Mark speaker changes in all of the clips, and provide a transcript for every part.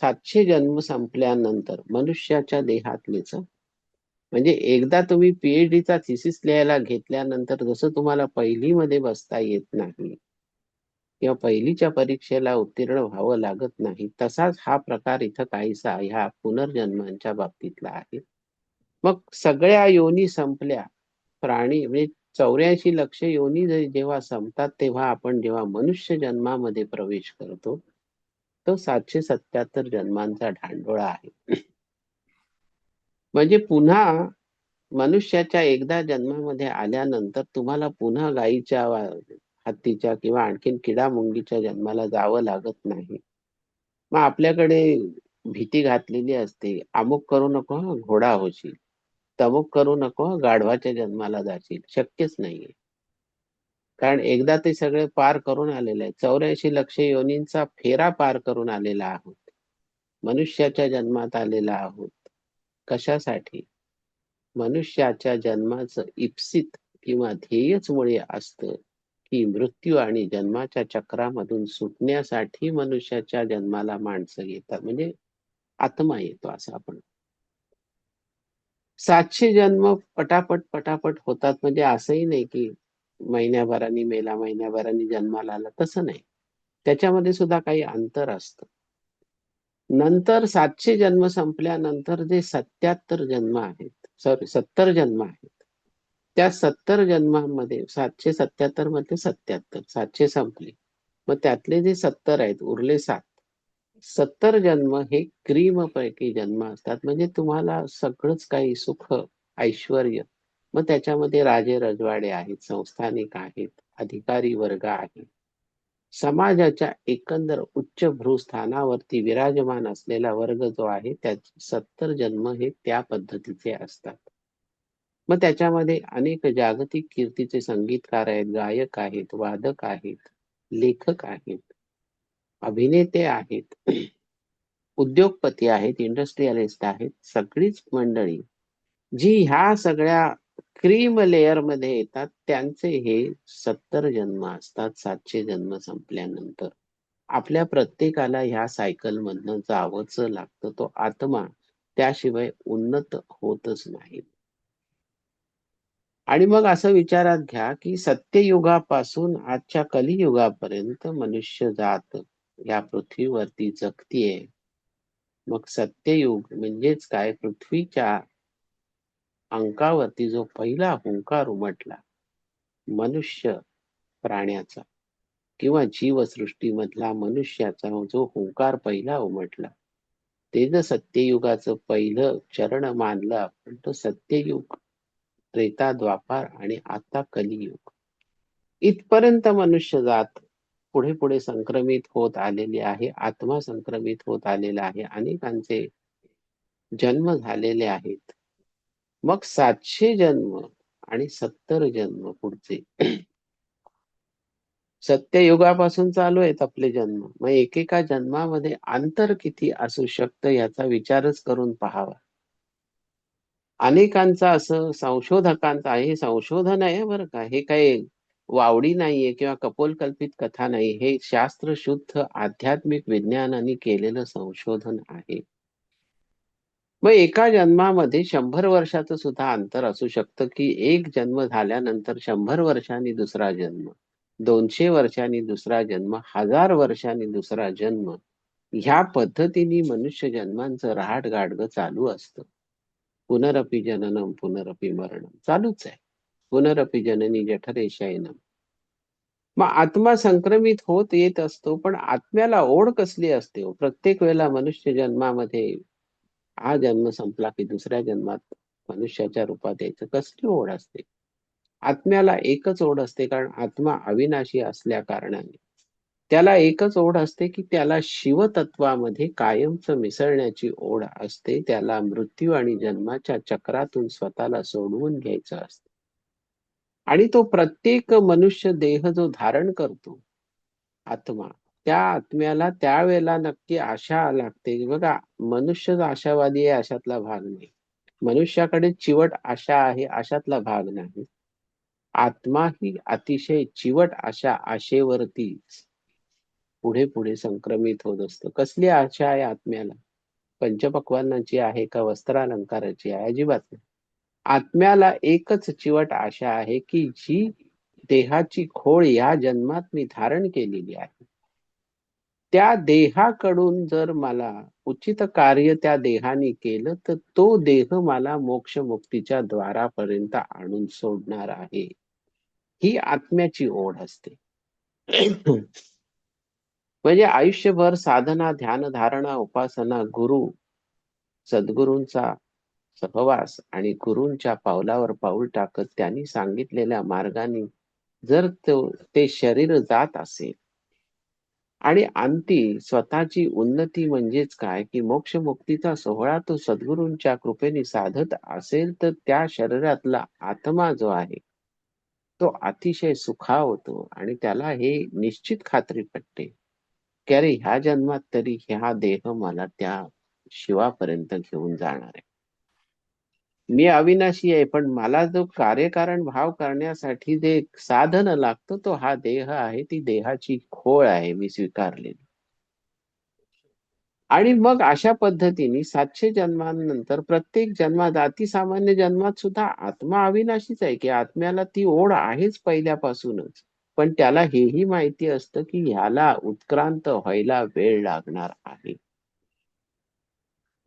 Speaker 1: सातशे जन्म संपल्यानंतर मनुष्याच्या देहातलेच. म्हणजे एकदा तुम्ही पीएचडीचा थिसिस लिहायला घेतल्यानंतर जसं तुम्हाला पहिलीमध्ये बसता येत नाही किंवा पहिलीच्या परीक्षेला उत्तीर्ण व्हावं लागत नाही तसाच हा प्रकार इथं काहीसा ह्या पुनर्जन्मांच्या बाबतीतला आहे. मग सगळ्या योनी संपल्या. प्राणी म्हणजे चौऱ्याऐंशी लक्ष योनी जेव्हा संपतात तेव्हा आपण जेव्हा मनुष्य जन्मामध्ये प्रवेश करतो तो सातशे सत्याहत्तर जन्मांचा ढांडोळा आहे. म्हणजे पुन्हा मनुष्याच्या एकदा जन्मामध्ये आल्यानंतर तुम्हाला पुन्हा गायीच्या हत्तीच्या किंवा आणखीन किडा मुंगीच्या जन्माला जावं लागत नाही. मग आपल्याकडे भीती घातलेली असते अमुक करू नको घोडा होशील. तमुक करू नको गाढवाच्या जन्माला जाशील. शक्यच नाहीये. कारण एकदा ते सगळे पार करून आलेले आहे चौऱ्याऐंशी लक्ष योनींचा फेरा पार करून आलेला आहोत. मनुष्याच्या जन्मात आलेला आहोत. कशासाठी? मनुष्याच्या जन्माचं इप्सित किंवा ध्येयच मुळे असतं की मृत्यू आणि जन्माच्या चक्रामधून सुटण्यासाठी मनुष्याच्या जन्माला माणसं येतात. म्हणजे आत्मा येतो असं आपण. सातशे जन्म पटापट पटापट होतात. म्हणजे असंही नाही की महिन्याभराने मेला महिन्याभराने जन्माला आला तसं नाही. त्याच्यामध्ये सुद्धा काही अंतर असतं. नंतर सातशे जन्म संपल्यानंतर जे सत्याहत्तर जन्म आहेत सॉरी सत्तर जन्म आहेत त्या सत्तर जन्मांमध्ये सातशे सत्याहत्तरमध्ये सत्याहत्तर सातशे संपले. मग त्यातले जे सत्तर आहेत उरले सात. सत्तर जन्म हे क्रीम पैकी जन्म असतात. म्हणजे तुम्हाला सगळंच काही सुख ऐश्वर मग त्याच्यामध्ये राजे रजवाडे आहेत संस्थानिक आहेत अधिकारी वर्ग आहेत. समाजाच्या एकंदर उच्च भ्रूस्थानावरती विराजमान असलेला वर्ग जो आहे त्याचे सत्तर जन्म हे त्या पद्धतीचे असतात. मग त्याच्यामध्ये अनेक जागतिक कीर्तीचे संगीतकार आहेत गायक आहेत वादक आहेत लेखक आहेत अभिनेते आहेत उद्योगपती आहेत इंडस्ट्रियलिस्ट आहेत सगळीच मंडळी. जी ह्या सगळ्या क्रीम लेअरमध्ये येतात त्यांचे हे सत्तर जन्म असतात सातशे जन्म संपल्यानंतर. आपल्या प्रत्येकाला ह्या सायकल मधनं जावंच लागतं तो आत्मा त्याशिवाय उन्नत होतच नाही. आणि मग असं विचारात घ्या की सत्ययुगापासून आजच्या कलियुगापर्यंत मनुष्य जात या पृथ्वीवरती जगतीये. मग सत्ययुग म्हणजेच काय? पृथ्वीच्या अंकावरती जो पहिला हुंकार उमटला मनुष्य प्राण्याचा किंवा जीवसृष्टीमधला मनुष्याचा जो हुंकार पहिला हो उमटला ते जर सत्ययुगाचं पहिलं चरण मानलं आपण तो सत्ययुग त्रेता द्वापार आणि आता कलियुग. इथपर्यंत मनुष्य जात पुढे पुढे संक्रमित होत आलेली आहे आत्मा संक्रमित होत आलेला आहे अनेकांचे जन्म झालेले आहेत. मग सातशे जन्म आणि सत्तर जन्म पुढचे. सत्ययुगापासून चालू आहेत आपले जन्म. मग एकेका जन्मामध्ये अंतर किती असू शकतं याचा विचारच करून पाहावा. अनेकांचा असं संशोधकांचा हे संशोधन आहे बरं का. हे काही वावडी नाहीये किंवा कपोलकल्पित कथा नाही. हे शास्त्र शुद्ध आध्यात्मिक विज्ञानाने केलेलं संशोधन आहे. मग एका जन्मामध्ये शंभर वर्षाचं सुद्धा अंतर असू शकतं की एक जन्म झाल्यानंतर शंभर वर्षांनी दुसरा जन्म दोनशे वर्षांनी दुसरा जन्म हजार वर्षांनी दुसरा जन्म ह्या पद्धतीने मनुष्य जन्मांचं रहाट गाडग चालू असतं. पुनरपी जननम पुनरपी मरणम चालूच आहे. पुनरपी जननी जठरेशायनम मग आत्मा संक्रमित होत येत असतो पण आत्म्याला ओढ कसली असते हो? प्रत्येक वेळेला मनुष्य जन्मामध्ये हा जन्म संपला की दुसऱ्या जन्मात मनुष्याच्या रूपात यायचं कसली ओढ असते? आत्म्याला एकच ओढ असते कारण आत्मा अविनाशी असल्या कारणाने. त्याला एकच ओढ असते की त्याला शिवतत्वामध्ये कायमच मिसळण्याची ओढ असते त्याला मृत्यू आणि जन्माच्या चक्रातून स्वतःला सोडवून घ्यायचं असते. आणि तो प्रत्येक मनुष्य देह जो धारण करतो आत्मा त्या आत्म्याला त्यावेळेला नक्की आशा लागते. बघा मनुष्य आशावादी आहे अशातला भाग नाही. मनुष्याकडे चिवट आशा आहे अशातला भाग नाही. आत्मा ही अतिशय चिवट आशा आशेवरती पुढे पुढे संक्रमित होत असतो. कसली आशा आहे आत्म्याला? पंचपक्वानाची आहे का वस्त्रालंकाराची आहे? अजिबात नाही. आत्म्याला एकच चिवट आशा आहे की जी देहाची खोळ या जन्मात मी धारण केलेली आहे. त्या देहाकडून जर मला उचित कार्य त्या देहाने केलं तर तो देह मला मोक्ष मुक्तीच्या द्वारापर्यंत आणून सोडणार आहे. ही आत्म्याची ओढ असते. म्हणजे आयुष्यभर साधना ध्यान धारणा उपासना गुरु सद्गुरूंचा सहवास आणि गुरूंच्या पावलावर पाऊल टाकत त्यांनी सांगितलेल्या मार्गाने जर ते शरीर जात असेल आणि अंती स्वतःची उन्नती म्हणजेच काय? की मोक्ष मुक्तीचा सोहळा तो सद्गुरूंच्या कृपेने साधत असेल तर त्या शरीरातला आत्मा जो आहे तो अतिशय सुखावतो आणि त्याला हे निश्चित खात्री पटते की अरे ह्या जन्मात तरी ह्या देह मला त्या शिवापर्यंत घेऊन जाणार आहे. मी अविनाशी आहे पण मला जो कार्यकारण भाव करण्यासाठी जे साधन लागतो तो हा देह आहे ती देहाची खोळ आहे मी स्वीकारलेली. आणि मग अशा पद्धतीने सातशे जन्मांनंतर प्रत्येक जन्मात अतिसामान्य जन्मात सुद्धा आत्मा अविनाशीच आहे की आत्म्याला ती ओढ आहेच पहिल्यापासूनच. पण त्याला हेही माहिती असतं की ह्याला उत्क्रांत व्हायला वेळ लागणार आहे.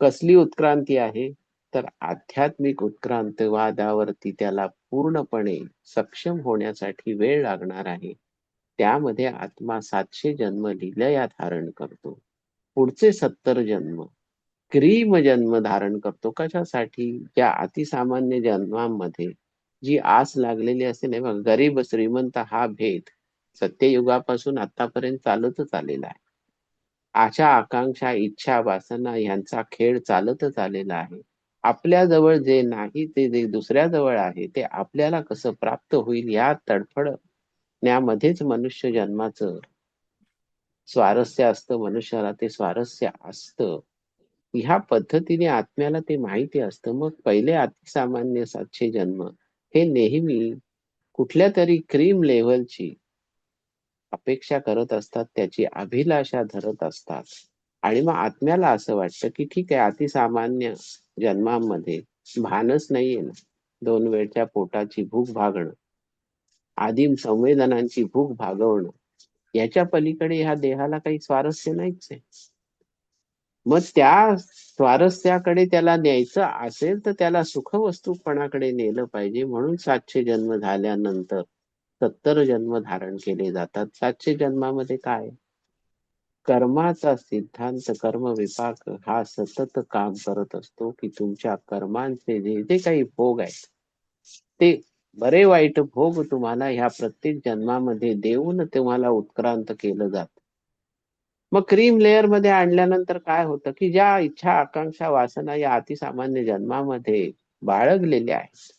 Speaker 1: कसली उत्क्रांती आहे? तर आध्यात्मिक उत्क्रांतवादावरती त्याला पूर्णपणे सक्षम होण्यासाठी वेळ लागणार आहे. त्यामध्ये आत्मा सातशे जन्म लिलया धारण करतो. पुढचे सत्तर जन्म क्रीम जन्म धारण करतो. कशासाठी? ज्या अतिसामान्य जन्मांमध्ये जी आस लागलेली असते नाही बघ गरीब श्रीमंत हा भेद सत्ययुगापासून आतापर्यंत चालतच आलेला आहे. आशा आकांक्षा इच्छा वासना यांचा खेळ चालतच आलेला आहे. आपल्या जवळ जे नाही ते जे दुसऱ्या जवळ आहे ते आपल्याला कसं प्राप्त होईल या तडफडण्यामध्येच मनुष्य जन्माचं स्वारस्य असतं मनुष्याला ते स्वारस्य असतं. ह्या पद्धतीने आत्म्याला ते माहिती असतं. मग पहिले अतिसामान्य सातशे जन्म हे नेहमी कुठल्या तरी क्रीम लेव्हलची अपेक्षा करत असतात त्याची अभिलाषा धरत असतात. आणि मग आत्म्याला असं वाटतं की ठीक आहे अतिसामान्य जन्मामध्ये भानच नाहीये ना. दोन वेळच्या पोटाची भूक भागणं आदिम संवेदनांची भूक भागवणं याच्या पलीकडे ह्या देहाला काही स्वारस्य नाहीच आहे मग त्या स्वारस्याकडे त्याला न्यायचं असेल तर त्याला सुखवस्तूपणाकडे नेलं पाहिजे. म्हणून सातशे जन्म झाल्यानंतर सत्तर जन्म धारण केले जातात. सातशे जन्मामध्ये काय? कर्माचा सिद्धांत कर्म विपाक हा सतत काम करत असतो की तुमच्या कर्मांचे जे जे काही भोग आहेत ते बरे वाईट भोग तुम्हाला ह्या प्रत्येक जन्मामध्ये देऊन तुम्हाला उत्क्रांत केलं जात. मग क्रीम लेअरमध्ये आणल्यानंतर काय होतं की ज्या इच्छा आकांक्षा वासना या अतिसामान्य जन्मामध्ये बाळगलेल्या आहेत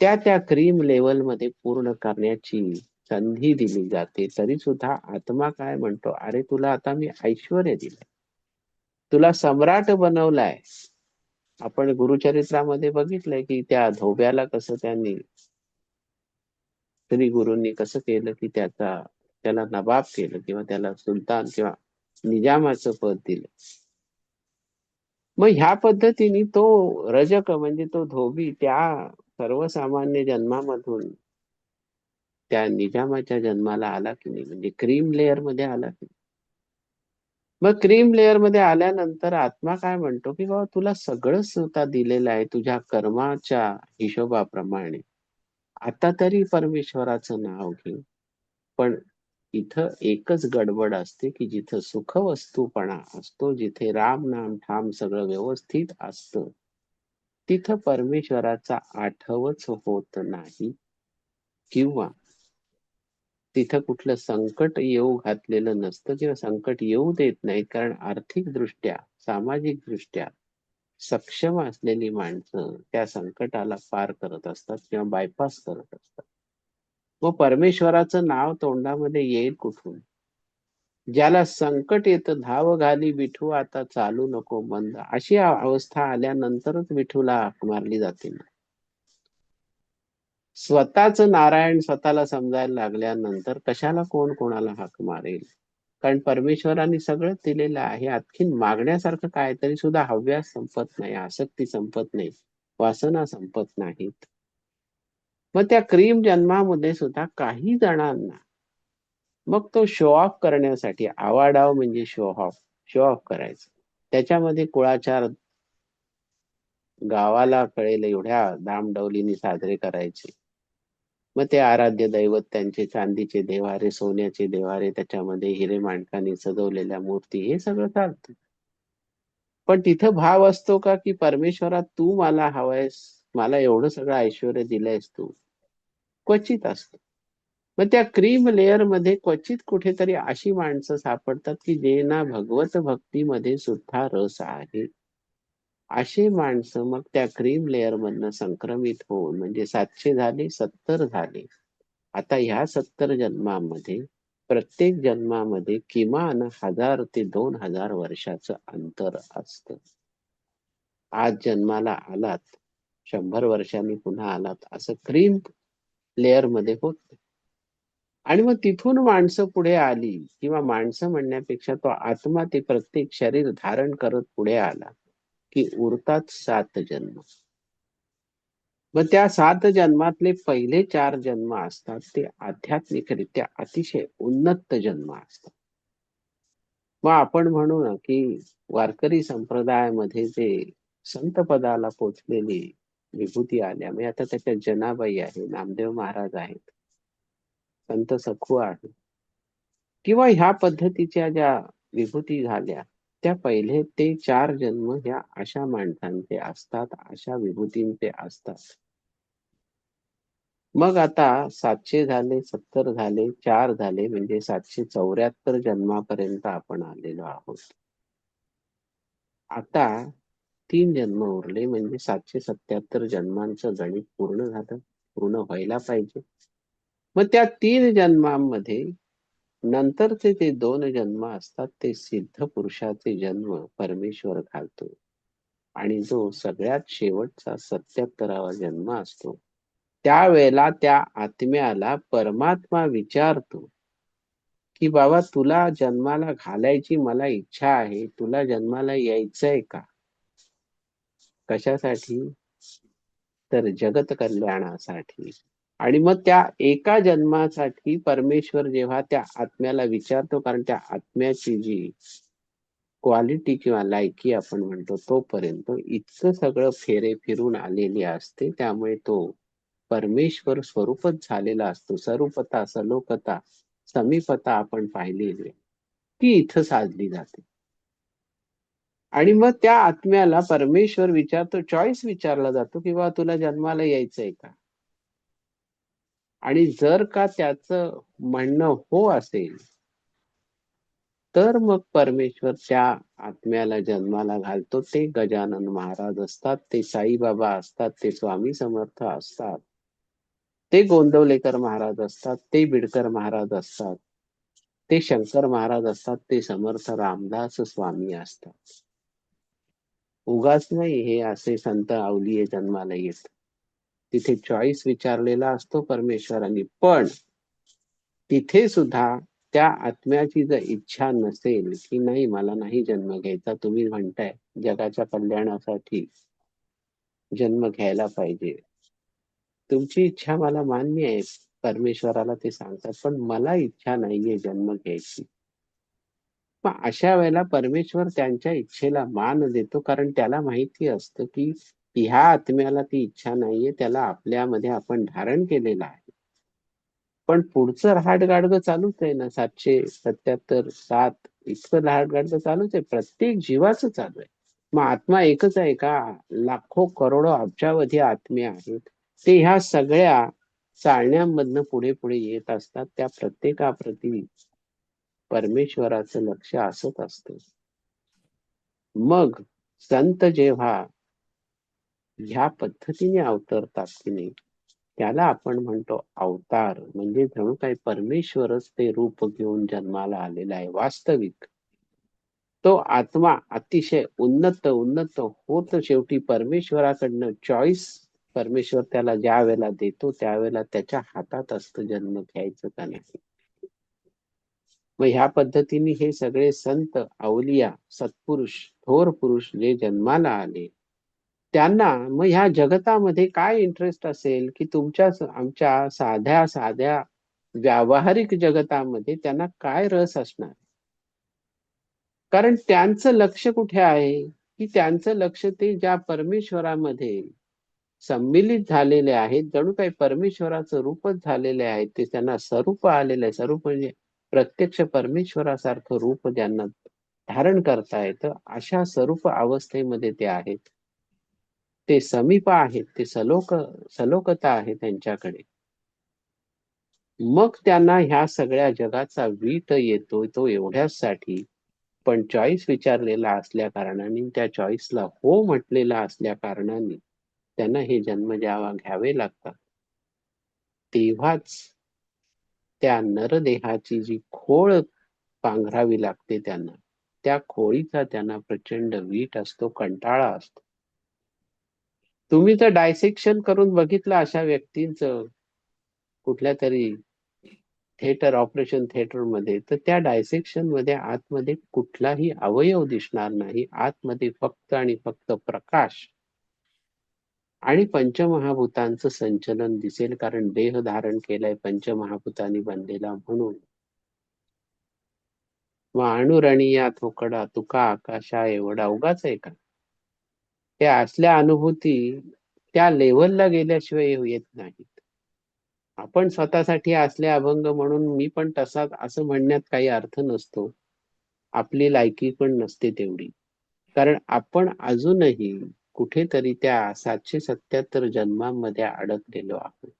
Speaker 1: त्या त्या क्रीम लेवलमध्ये पूर्ण करण्याची संधी दिली जाते. तरी सुद्धा आत्मा काय म्हणतो? अरे तुला आता मी ऐश्वर दिलंय. तुला सम्राट बनवलाय. आपण गुरुचरित्रामध्ये बघितलंय की त्या धोब्याला कसं त्यांनी श्री गुरूंनी कसं केलं की त्याचा त्याला नबाब केलं किंवा त्याला सुलतान किंवा निजामाचं पद दिलं. मग ह्या पद्धतीने तो रजक म्हणजे तो धोबी त्या सर्वसामान्य जन्मामधून त्या निजामाच्या जन्माला आला की नाही? म्हणजे क्रीम लेअरमध्ये आला की मग क्रीम लेअरमध्ये आल्यानंतर आत्मा काय म्हणतो की बाबा तुला सगळं स्वतः दिलेलं आहे तुझ्या कर्माच्या हिशोबाप्रमाणे. आता तरी परमेश्वराचं नाव घे. पण इथं एकच गडबड असते की जिथं सुखवस्तूपणा असतो जिथे राम नाम ठाम सगळं व्यवस्थित असतं तिथं परमेश्वराचा आठवच होत नाही. किंवा तिथं कुठलं संकट येऊ घातलेलं नसतं किंवा संकट येऊ देत नाहीत. कारण आर्थिक दृष्ट्या सामाजिक दृष्ट्या सक्षम असलेली माणसं त्या संकटाला पार करत असतात किंवा बायपास करत असतात. व परमेश्वराचं नाव तोंडामध्ये येईल कुठून? ज्याला संकट येतं धाव घाली विठू आता चालू नको बंद. अशी अवस्था आल्यानंतरच विठूला हाक मारली जाते. स्वतःच नारायण स्वतःला समजायला लागल्यानंतर कशाला कोण कोणाला हाक मारेल? कारण परमेश्वराने सगळं दिलेलं आहे. आणखीन मागण्यासारखं काय तरी सुद्धा हव्यास संपत नाही आसक्ती संपत नाही वासना संपत नाहीत. मग त्या क्रीम जन्मामध्ये सुद्धा काही जणांना मग तो शो ऑफ करण्यासाठी आवाडाव म्हणजे शो ऑफ शो ऑफ करायचं. त्याच्यामध्ये कुळाचार गावाला कळेल एवढ्या दामडवलीने साजरे करायचे. मग ते आराध्य दैवत त्यांचे चांदीचे देवारे सोन्याचे देवारे त्याच्यामध्ये हिरे मांडकाने सजवलेल्या मूर्ती हे सगळं चालतं. पण तिथं भाव असतो का की परमेश्वरा तू मला हवायस मला एवढं सगळं ऐश्वर दिलंयस तू? क्वचित असतो. मग त्या क्रीम लेअरमध्ये क्वचित कुठेतरी अशी माणसं सापडतात की जे ना भगवत भक्तीमध्ये सुद्धा रस आहे. अशी माणसं मग त्या क्रीम लेअर मधनं संक्रमित होऊन म्हणजे सातशे झाले सत्तर झाले. आता ह्या सत्तर जन्मामध्ये प्रत्येक जन्मामध्ये किमान हजार ते दोन हजार वर्षाचं अंतर असत. आज जन्माला आलात शंभर वर्षांनी पुन्हा आलात असं क्रीम लेअरमध्ये होत. आणि मग तिथून माणसं पुढे आली किंवा माणसं म्हणण्यापेक्षा तो आत्मा ते प्रत्येक शरीर धारण करत पुढे आला. की उरतात सात जन्म. मग त्या सात जन्मातले पहिले चार जन्म असतात ते आध्यात्मिकरित्या अतिशय उन्नत जन्म असतात. मग आपण म्हणू ना की वारकरी संप्रदायामध्ये जे संत पदाला पोचलेली विभूती आल्या म्हणजे आता त्याच्यात जनाबाई आहे नामदेव महाराज आहेत संत सखू आहे किंवा ह्या पद्धतीच्या ज्या विभूती झाल्या त्या पहिले ते चार जन्म ह्या अशा माणसांचे असतात अशा विभूतींचे असतात. मग आता सातशे झाले सत्तर झाले चार झाले म्हणजे सातशे चौऱ्याहत्तर जन्मापर्यंत आपण आलेलो आहोत. आता तीन जन्म उरले म्हणजे सातशे सत्याहत्तर जन्मांचं गणित पूर्ण झालं पूर्ण व्हायला पाहिजे. मग त्या तीन जन्मांमध्ये नंतरचे ते दोन जन्म असतात ते सिद्ध पुरुषाचे जन्म परमेश्वर घालतो. आणि जो सगळ्यात शेवटचा सत्याहत्तरावा जन्म असतो त्यावेळेला त्या आत्म्याला परमात्मा विचारतो की बाबा तुला जन्माला घालायची मला इच्छा आहे तुला जन्माला यायचंय का? कशासाठी? तर जगत कल्याणासाठी. आणि मग त्या एका जन्मासाठी परमेश्वर जेव्हा त्या आत्म्याला विचारतो कारण त्या आत्म्याची जी क्वालिटी किंवा लायकी आपण म्हणतो तोपर्यंत इतकं सगळं फेरे फिरून आलेली असते. त्यामुळे तो परमेश्वर स्वरूपच झालेला असतो. स्वरूपता सलोकता समीपता आपण पाहिलेली ती इथं साधली जाते. आणि मग त्या आत्म्याला परमेश्वर विचारतो चॉईस विचारला जातो किंवा तुला जन्माला यायचंय का? आणि जर का त्याचं म्हणणं हो असेल तर मग परमेश्वर त्या आत्म्याला जन्माला घालतो. ते गजानन महाराज असतात ते साईबाबा असतात ते स्वामी समर्थ असतात ते गोंदवलेकर महाराज असतात ते बिडकर महाराज असतात ते शंकर महाराज असतात ते समर्थ रामदास स्वामी असतात. उगाच नाही हे असे संत अवलिये जन्माला येत. तिथे चॉईस विचारलेला असतो परमेश्वरांनी. पण तिथे सुद्धा त्या आत्म्याची जर इच्छा नसेल की नाही मला नाही जन्म घ्यायचा तुम्ही म्हणताय जगाच्या कल्याणासाठी जन्म घ्यायला पाहिजे. तुमची इच्छा मला मान्य आहे परमेश्वराला ते सांगतात पण मला इच्छा नाहीये जन्म घ्यायची. मग अशा वेळेला परमेश्वर त्यांच्या इच्छेला मान देतो कारण त्याला माहिती असतं की ह्या आत्म्याला ती इच्छा नाहीये त्याला आपल्यामध्ये आपण धारण केलेलं आहे. पण पुढचं रहाट गाडगं चालूच आहे ना सातशे सत्याहत्तर सात इतकं रहाट चालूच आहे प्रत्येक जीवाचं चालू आहे. मग आत्मा एकच आहे का? लाखो करोडो अब्जावधी आत्मे आहेत. ते ह्या सगळ्या चालण्यामधनं पुढे पुढे येत असतात. त्या प्रत्येकाप्रती परमेश्वराचं लक्ष असत असतं. मग संत जेव्हा ह्या पद्धतीने अवतरतात की नाही? त्याला आपण म्हणतो अवतार. म्हणजे जणू काही परमेश्वरच ते रूप घेऊन जन्माला आलेला आहे वास्तविक. तो आत्मा अतिशय उन्नत उन्नत होत शेवटी परमेश्वराकडनं चॉईस परमेश्वर त्याला ज्या वेळेला देतो त्यावेळेला त्याच्या हातात असतं जन्म घ्यायचं का नाही? मग ह्या पद्धतीने हे सगळे संत अवलिया सत्पुरुष थोर पुरुष जे जन्माला आले त्यांना मग ह्या जगतामध्ये काय इंटरेस्ट असेल? की तुमच्या आमच्या साध्या साध्या व्यावहारिक जगतामध्ये त्यांना काय रस असणार? कारण त्यांचं लक्ष कुठे आहे? की त्यांचं लक्ष ते ज्या परमेश्वरामध्ये संमिलित झालेले आहेत जणू काही परमेश्वराचं रूपच झालेले आहेत ते त्यांना स्वरूप आलेलं आहे. स्वरूप म्हणजे प्रत्यक्ष परमेश्वरासारखं रूप ज्यांना धारण करता येतं अशा स्वरूप अवस्थेमध्ये ते आहेत. ते समीप आहेत ते सलोक सलोकता आहे त्यांच्याकडे. मग त्यांना ह्या सगळ्या जगाचा वीट येतो तो एवढ्यासाठी पण चॉईस विचारलेला असल्या कारणाने त्या चॉईसला हो म्हटलेला असल्या कारणाने त्यांना हे जन्म घ्यावे लागतात. तेव्हाच त्या नरदेहाची जी खोळ पांघरावी लागते त्यांना त्या खोळीचा त्यांना प्रचंड वीट असतो कंटाळा असतो. तुम्ही जर डायसेक्शन करून बघितलं अशा व्यक्तींचं कुठल्या तरी थिएटर ऑपरेशन थिएटरमध्ये. तर त्या डायसेक्शनमध्ये आतमध्ये कुठलाही अवयव दिसणार नाही. आतमध्ये फक्त आणि फक्त प्रकाश आणि पंचमहाभूतांचं संचलन दिसेल. कारण देह धारण केलाय पंचमहाभूतांनी बनलेला म्हणून. अणुरणी या थोकडा तुका आकाशा एवढा उगाच आहे का? त्या असल्या अनुभूती त्या लेवलला गेल्याशिवाय येत नाहीत. आपण स्वतःसाठी असले अभंग म्हणून मी पण तसाच असं म्हणण्यात काही अर्थ नसतो. आपली लायकी पण नसते तेवढी. कारण आपण अजूनही कुठेतरी त्या सातशे सत्याहत्तर जन्मांमध्ये अडकलेलो आहोत.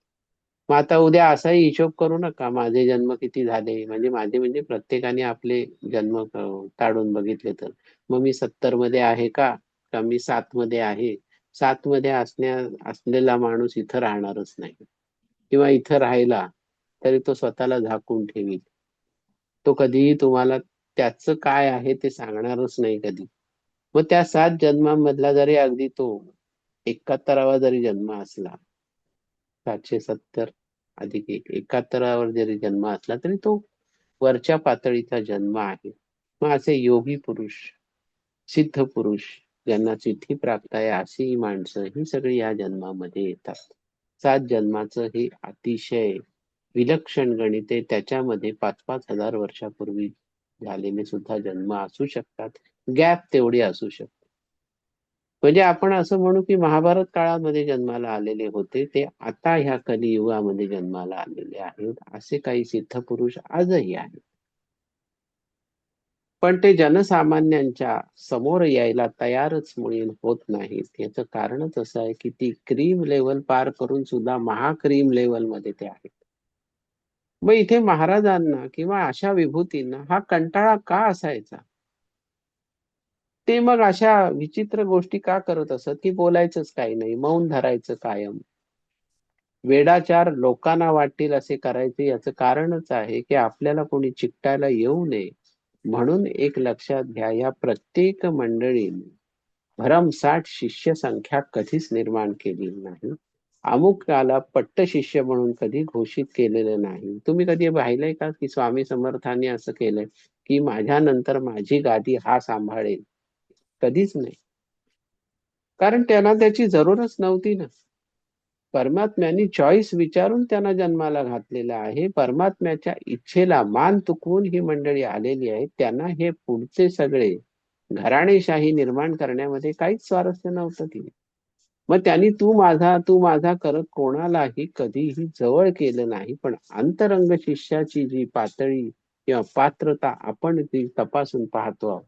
Speaker 1: मग आता उद्या असाही हिशोब करू नका माझे जन्म किती झाले? म्हणजे माझे म्हणजे प्रत्येकाने आपले जन्म ताडून बघितले तर. मग मी सत्तरमध्ये आहे का? का मी सात मध्ये आहे? सात मध्ये असण्या असलेला माणूस इथं राहणारच नाही. किंवा इथं राहिला तरी तो स्वतःला झाकून ठेवील. तो कधीही तुम्हाला त्याच काय आहे ते सांगणारच नाही कधी. मग त्या सात जन्मांमधला जरी अगदी तो एकाहत्तरावा जरी जन्म असला सातशे सत्तर अधिक एकाहत्तरावर जरी जन्म असला तरी तो वरच्या पातळीचा जन्म आहे. मग असे योगी पुरुष सिद्ध पुरुष ज्यांना चिठ्ठी प्राप्त आहे अशी माणसं ही सगळी या जन्मामध्ये येतात. सात जन्माचं हे अतिशय विलक्षण गणित आहे. त्याच्यामध्ये पाच पाच हजार वर्षापूर्वी झालेले सुद्धा जन्म असू शकतात. गॅप तेवढी असू शकते. म्हणजे आपण असं म्हणू की महाभारत काळामध्ये जन्माला आलेले होते ते आता ह्या कलियुगामध्ये जन्माला आलेले आहेत असे काही सिद्ध पुरुष आजही आहेत. पण ते जनसामान्यांच्या समोर यायला तयारच मुळी होत नाहीत. याचं कारणच असं आहे की ती क्रीम लेवल पार करून सुद्धा महाक्रीम लेवलमध्ये ते आहेत. मग इथे महाराजांना किंवा अशा विभूतींना हा कंटाळा का असायचा? ते मग अशा विचित्र गोष्टी का करत असत? की बोलायचंच काही नाही मौन धरायचं कायम. वेडाचार लोकांना वाटतील असे करायचे याचं कारणच आहे की आपल्याला कोणी चिकटायला येऊ नये. म्हणून एक लक्षात घ्या या प्रत्येक मंडळीने भरमसाठ शिष्य संख्या कधीच निर्माण केली नाही. अमुक काला पट्ट शिष्य म्हणून कधी घोषित केलेलं नाही. तुम्ही कधी पाहिलंय का की स्वामी समर्थांनी असं केलंय की माझ्या नंतर माझी गादी हा सांभाळेल? कधीच नाही. कारण त्यांना त्याची जरूरच नव्हती ना. परमात्म्याने चॉईस विचारून त्यांना जन्माला घातलेला आहे. परमात्म्याच्या इच्छेला मान तुकवून ही मंडळी आलेली आहे. त्यांना हे पुढचे सगळे घराणेशाही निर्माण करण्यामध्ये काहीच स्वारस्य नव्हतं तिने मग त्यांनी तू माझा तू माझा करत कोणालाही कधीही जवळ केलं नाही. पण अंतरंग शिष्याची जी पातळी किंवा पात्रता आपण ती तपासून पाहतो आहोत.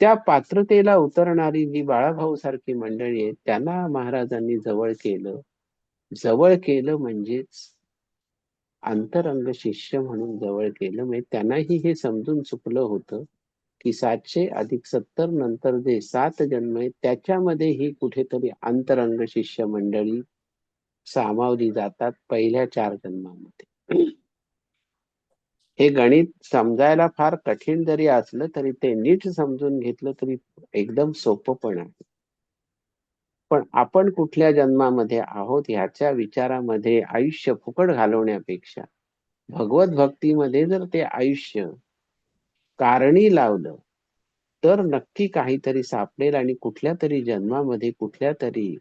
Speaker 1: त्या पात्रतेला उतरणारी जी बाळाभाऊ सारखी मंडळी आहेत त्यांना महाराजांनी जवळ केलं. जवळ केलं म्हणजेच अंतरंग शिष्य म्हणून जवळ केलं. म्हणजे त्यांनाही हे समजून चुकलं होतं की सातशे अधिक सत्तर नंतर जे सात जन्म आहेत त्याच्यामध्ये ही कुठेतरी अंतरंग शिष्य मंडळी सामावली जातात पहिल्या चार जन्मामध्ये. हे गणित समजायला फार कठीण जरी असलं तरी ते नीट समजून घेतलं तरी एकदम सोपं पण आहे. पण आपण कुठल्या जन्मामध्ये आहोत ह्याच्या विचारामध्ये आयुष्य फुकट घालवण्यापेक्षा भगवत भक्तीमध्ये जर ते आयुष्य कारणी लावलं तर नक्की काहीतरी सापडेल आणि कुठल्या तरी जन्मामध्ये कुठल्या तरी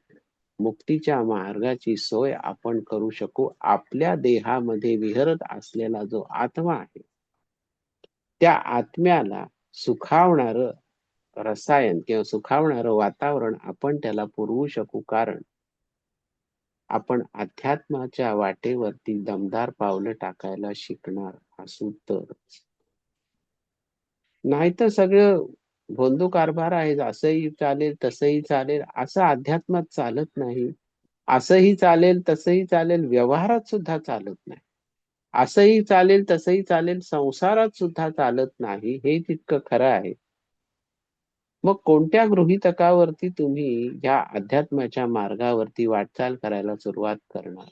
Speaker 1: मुक्तीच्या मार्गाची सोय आपण करू शकू. आपल्या देहामध्ये विहरत असलेला जो आत्मा आहे त्या आत्म्याला सुखावणार रसायन किंवा सुखावणारं वातावरण आपण त्याला पुरवू शकू. कारण आपण अध्यात्माच्या वाटेवरती दमदार पावलं टाकायला शिकणार असू तर. नाहीतर सगळं भोंदू कारभार आहे असंही चालेल तसंही चालेल असं अध्यात्मात चालत नाही. असंही चालेल तसंही चालेल व्यवहारात सुद्धा चालत नाही. असंही चालेल तसंही चालेल संसारात सुद्धा चालत नाही हे तितकं खरं आहे. मग कोणत्या गृहितकावरती तुम्ही या अध्यात्माच्या मार्गावरती वाटचाल करायला सुरुवात करणार?